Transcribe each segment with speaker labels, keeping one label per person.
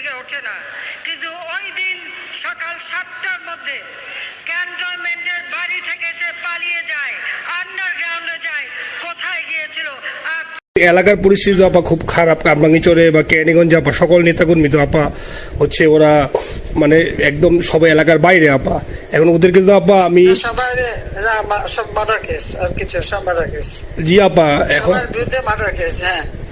Speaker 1: থেকে ওঠে না। কিন্তু ওই দিন সকাল সাতটার মধ্যে ক্যান্টনমেন্টের বাড়ি থেকে সে পালিয়ে যায় আন্ডারগ্রাউন্ডে যায় কোথায় গিয়েছিল? আর
Speaker 2: এলাকার পরিস্থিতি তো আপা খুব খারাপ। কারবাঙ্গিচরে বা ক্যানিগঞ্জে আপা সকল নেতাকর্মী তো আপা হচ্ছে ওরা মানে একদম সবাই এলাকার বাইরে আপা। এখন ওদেরকে তো আপা আমি জি আপা এখন
Speaker 3: বিরুদ্ধে মার্ডার কেস হ্যাঁ।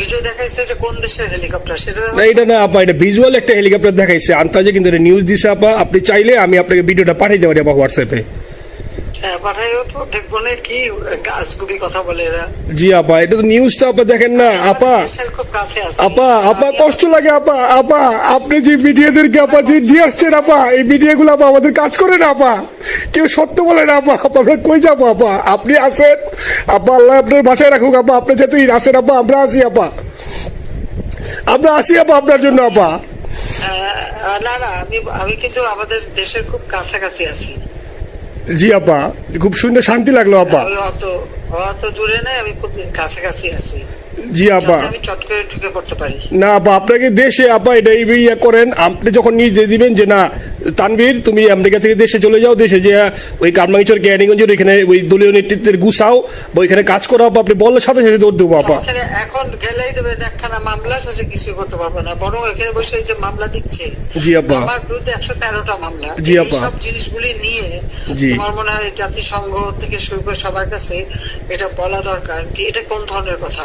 Speaker 3: ভিডিও দেখাইছে যে কোন দেশের হেলিকপ্টার সেটা
Speaker 2: না এটা না আপা এটা ভিজুয়াল একটা হেলিকপ্টার দেখাইছে। আন্তাজে কিন্তু এটা নিউজ দিছে আপা। আপনি চাইলে আমি আপনাকে ভিডিওটা পাঠিয়ে দেবো আপা হোয়াটসঅ্যাপে
Speaker 3: হ্যাঁ
Speaker 2: জি আপা এটা তো নিউজ তো আপা দেখেন না আপা। আপা আপা কষ্ট লাগে আপা আপা। আপনি যে মিডিয়াদেরকে আপা যে দিয়ে আসছেন আপা এই মিডিয়াগুলো আপা আমাদের কাজ করে না আপা। কেউ সত্য বলে না আপা আপা আমরা কই যাব আপা আপনি আসেন আপা আল্লাহ আপনার বাসায় রাখুক আপা আপনি যেহেতু আসেন আপা আমরা আসি আপা আমরা আসি আপা আপনার জন্য আপা
Speaker 3: না না আমি আমি কিন্তু আমাদের দেশের খুব কাছাকাছি আছি।
Speaker 2: জি আপা খুব শুনে শান্তি লাগল আপা
Speaker 3: অত অত দূরে নাই আমি খুব কাছাকাছি আছি।
Speaker 2: জি আপা
Speaker 3: আমি চট করে ঢুকে পড়তে পারি।
Speaker 2: না আপা আপনাকে দেশে আপা এটা ইয়ে করেন আপনি যখন নিজে দিবেন যে না তানভীর তুমি আমেরিকা থেকে দেশে চলে যাও দেশে যে ওই কারমাঙ্গিচর ক্যানিগঞ্জের ওইখানে ওই দলীয় নেতৃত্বের গুছাও বা ওইখানে কাজ করো আপা আপনি বললে সাথে সাথে দৌড় দেবো আপা।
Speaker 3: এখন গেলেই দেবেন একখানা মামলা শেষে কিছুই করতে পারবে না বরং এখানে বসে এই যে মামলা দিচ্ছে।
Speaker 2: জি আপা।
Speaker 3: আমার বিরুদ্ধে একশো তেরোটা মামলা।
Speaker 2: জি আপা।
Speaker 3: সব জিনিসগুলি নিয়ে
Speaker 2: জি।
Speaker 3: তোমার মনে হয় জাতিসংঘ থেকে শুরু করে সবার কাছে এটা বলা দরকার যে এটা কোন ধরনের কথা?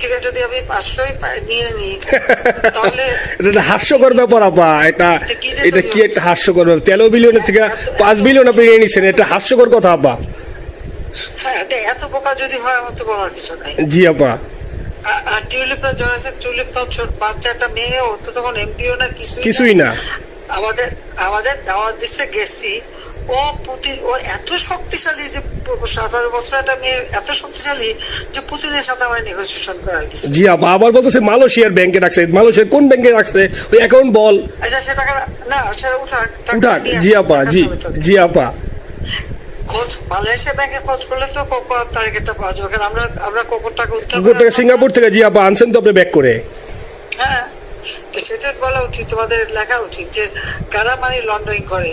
Speaker 3: থেকে যদি আমি পাঁচশোই নিয়ে নিই তাহলে
Speaker 2: এটা হাস্যকর ব্যাপার আপা। এটা
Speaker 3: এটা কি যে
Speaker 2: এটা কি
Speaker 3: তুমি
Speaker 2: একটা হাস্যকর ব্যাপার? তেরো বিলিয়নের থেকে পাঁচ বিলিয়ন আপনি নিয়ে নিচ্ছেন এটা হাস্যকর কথা আপা।
Speaker 3: হ্যাঁ এটা এত বোকা যদি হয় আমার তো বলার কিছু নাই।
Speaker 2: জি আপা।
Speaker 3: আর- আর টিউলিপরা জড়াচ্ছে টিউলিপ তো ছোট বাচ্চা একটা মেয়ে ও তো তখন এমপিও না কিছুই
Speaker 2: কিছুই না।
Speaker 3: আমাদের আমাদের দাওয়াত দিচ্ছে গেছি। ও ও এত শক্তিশালী যে সতেরো বছর একটা মেয়ে এত শক্তিশালী যে পুতিনের সাথে আমার নেগোসিয়েশন দিচ্ছে
Speaker 2: জি আপা আবার বলতেছে মালয়েশিয়ার ব্যাংকে রাখছে। মালয়েশিয়ার কোন ব্যাংকে রাখছে? ওই অ্যাকাউন্ট বল।
Speaker 3: আচ্ছা সে টাকা না সেটা উঠাক
Speaker 2: উঠাক জি আপা জি জি আপা
Speaker 3: খোঁজ মালয়েশিয়া ব্যাংকে খোঁজ করলে তো কোকো টার্গেটটা পাওয়া যাবে? কারণ আমরা আমরা কোকোর টাকা উদ্ধার
Speaker 2: সিঙ্গাপুর থেকে জি আপা আনছেন তো আপনি ব্যাক করে?
Speaker 3: হ্যাঁ সেটা বলা উচিত তোমাদের লেখা উচিত যে কারা মানি লন্ডারিং করে?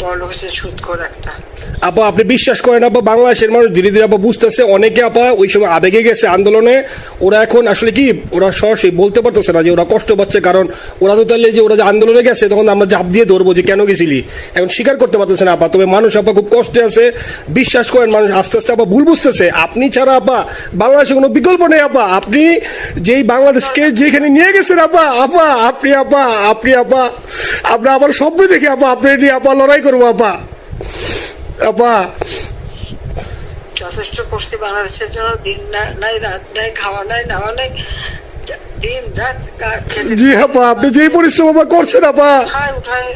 Speaker 3: বড় লোক হচ্ছে সুদ করে একটা।
Speaker 2: আপা, আপনি বিশ্বাস করেন আপা, বাংলাদেশের মানুষ ধীরে ধীরে আপা বুঝতেছে, অনেকে আপা ওই সময় আবেগে গেছে আন্দোলনে। ওরা এখন আসলে কি, ওরা সরাসরি বলতে পারতেছে না যে ওরা কষ্ট পাচ্ছে, কারণ ওরা তো তাহলে যে ওরা যে আন্দোলনে গেছে, তখন আমরা জাপ দিয়ে ধরবো যে কেন গেছিলি। এখন স্বীকার করতে পারতেছে না আপা, তবে মানুষ আপা খুব কষ্টে আছে। বিশ্বাস করেন মানুষ, আস্তে আস্তে আপা ভুল বুঝতেছে। আপনি ছাড়া আপা বাংলাদেশে কোনো বিকল্প নেই আপা। আপনি যেই বাংলাদেশকে যেখানে নিয়ে গেছেন আপা আপা আপনি আপা আপনি আপা আমরা আবার সভ্য দেখে আপা আপনি নিয়ে আপা লড়াই করব আপা আপা
Speaker 3: যথেষ্ট করছি বাংলাদেশের জন্য দিন নাই রাত নাই খাওয়া নাই নাওয়া নাই দিন রাত
Speaker 2: জি আপা আপনি যেই পরিশ্রম আপা করছেন আপা
Speaker 3: উঠায়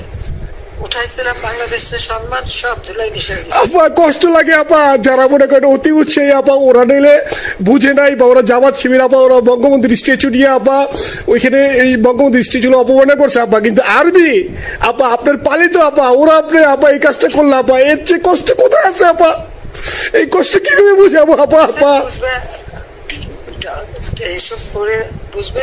Speaker 3: উঠাইছিলাম বাংলাদেশের সম্মান সব ধুলাই মিশাই
Speaker 2: আপা কষ্ট লাগে আপা যারা মনে করেন অতি উৎসাহী আপা ওরা নিলে বুঝে নাই বা ওরা জামাত শিবির আপা ওরা বঙ্গবন্ধুর স্ট্যাচু নিয়ে আপা ওইখানে এই বঙ্গবন্ধুর স্ট্যাচু অপমানে করছে আপা। কিন্তু আরবি আপা আপনার পালিত আপা ওরা আপনি আপা এই কাজটা করল আপা এর চেয়ে কষ্ট কোথায় আছে আপা? এই কষ্ট কীভাবে বুঝাবো আপা আপা?
Speaker 3: এইসব করে বুঝবে